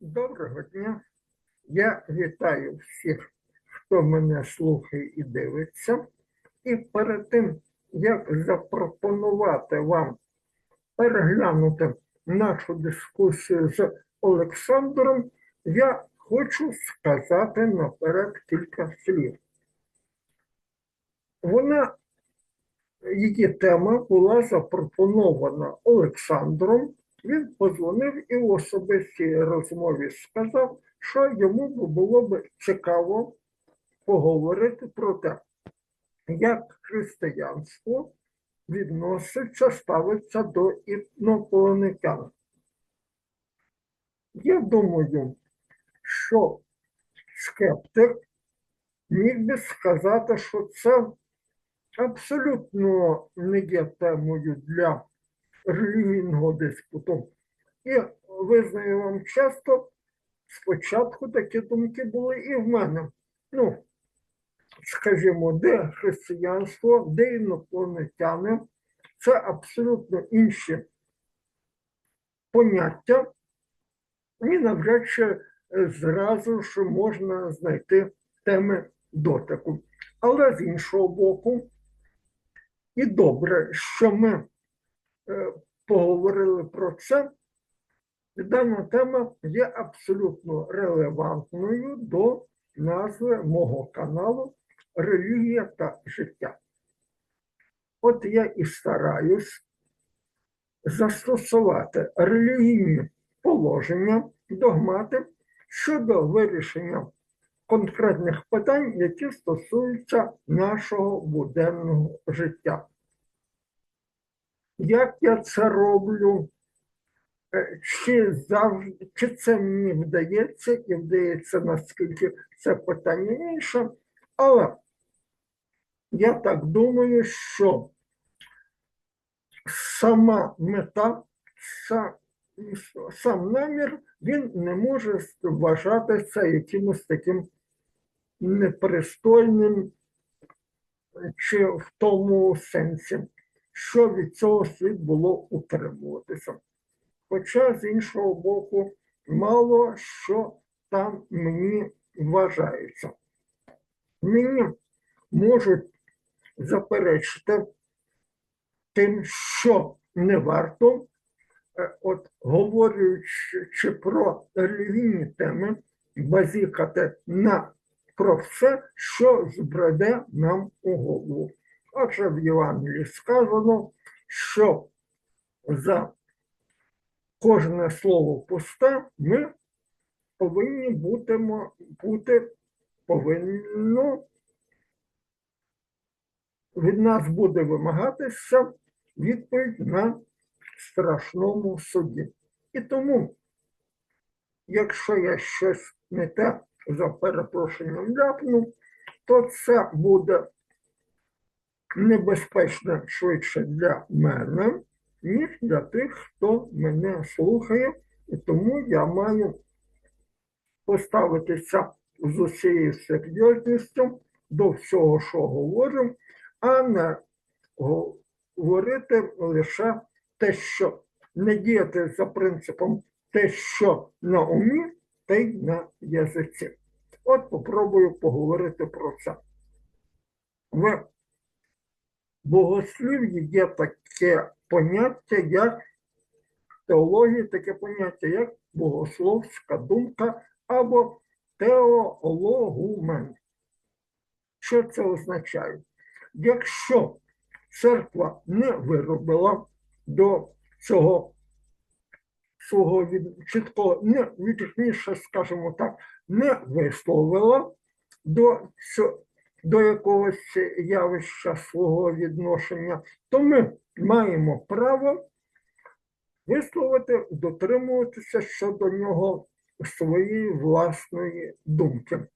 Доброго дня. Я вітаю всіх, хто мене слухає і дивиться. І перед тим, як запропонувати вам переглянути нашу дискусію з Олександром, я хочу сказати наперед кілька слів. Вона, її тема була запропонована Олександром. Він позвонив і в особистій розмові сказав, що йому було б цікаво поговорити про те, як християнство відноситься, ставиться до інопланетян. Я думаю, що скептик міг би сказати, що це абсолютно не є темою для релігійного. І визнаю вам часто, спочатку такі думки були і в мене. Ну, скажімо, де християнство, де інопланетяни, це абсолютно інші поняття, і навряд чи зразу ж можна знайти теми дотику. Але з іншого боку, і добре, що ми поговорили про це. І Дана тема є абсолютно релевантною до назви мого каналу Релігія та життя. От я і стараюсь застосувати релігійні положення, догмати щодо вирішення конкретних питань, які стосуються нашого буденного життя. Як я це роблю? Е, Чи завжди, чи це мені вдається, і вдається наскільки це питання інше, але я так думаю, що сама мета, са- сам намір, він не може вважатися якимось таким непристойним чи в тому сенсі, що від цього слід було утримуватися. Хоча, з іншого боку, мало що там мені вважається. Мені можуть заперечити тим, що не варто, е, от говорячи про релігійні теми, базікати на про все, що збреде нам у голову. Адже в Євангелії сказано, що за кожне слово пусте ми повинні будемо, бути, повинно від нас буде вимагатися відповідь на страшному суді. І тому, якщо я щось не те за перепрошенням ляпну, то це буде небезпечно швидше для мене, ніж для тих, хто мене слухає, і тому я маю поставитися з усією серйозністю до всього, що говорю, а не говорити лише те, що не діяти за принципом те, що на умі, те й на язиці. От попробую поговорити про це. В богослів'ї є таке поняття, як теології, таке поняття, як богословська думка або теологумен. Що це означає? Якщо церква не виробила до цього свого від, чіткого, не відніше, скажімо так, не висловила до, цього- до якогось явища свого відношення, то ми маємо право висловити, дотримуватися щодо нього своєї власної думки.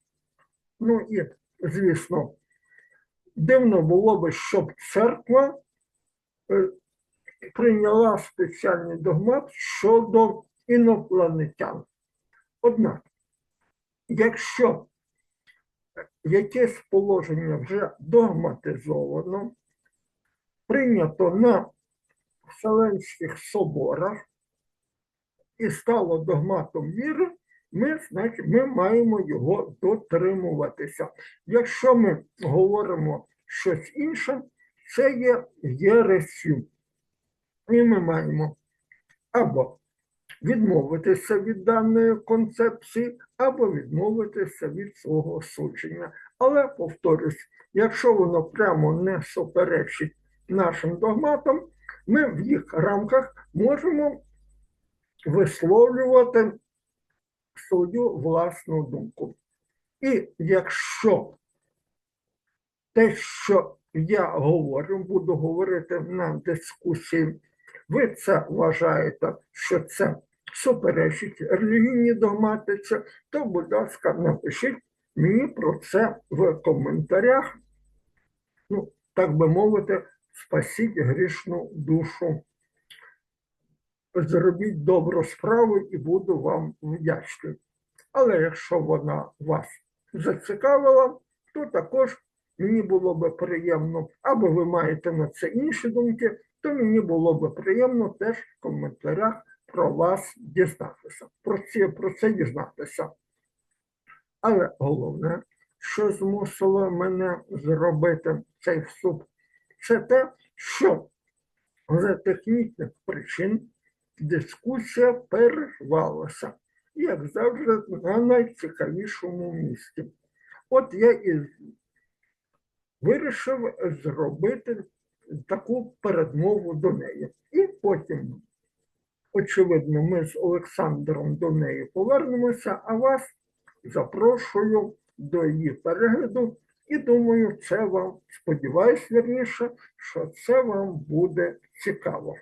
Ну і, звісно, дивно було би, щоб церква е, прийняла спеціальний догмат щодо інопланетян. Однак, якщо якесь положення вже догматизовано, прийнято на Вселенських соборах і стало догматом віри, ми, значить, ми маємо його дотримуватися. Якщо ми говоримо щось інше, це є єресю. І ми маємо або відмовитися від даної концепції, або відмовитися від свого судження. Але, повторюсь, якщо воно прямо не суперечить нашим догматам, ми в їх рамках можемо висловлювати свою власну думку. І якщо те, що я говорю, буду говорити на дискусії, ви це вважаєте, що це суперечить релігійній догматиці, то, будь ласка, напишіть мені про це в коментарях. Ну, так би мовити, спасіть грішну душу. Зробіть добру справу і буду вам вдячний. Але якщо вона вас зацікавила, то також мені було би приємно, або ви маєте на це інші думки, то мені було би приємно теж в коментарях про вас дізнатися, про це, про це дізнатися. Але головне, що змусило мене зробити цей вступ, це те, що з технічних причин дискусія перервалася, як завжди, на найцікавішому місці. От я і вирішив зробити таку передмову до неї. І потім, очевидно, ми з Олександром до неї повернемося, а вас запрошую до її перегляду. І думаю, це вам, сподіваюсь, вірніше, що це вам буде цікаво.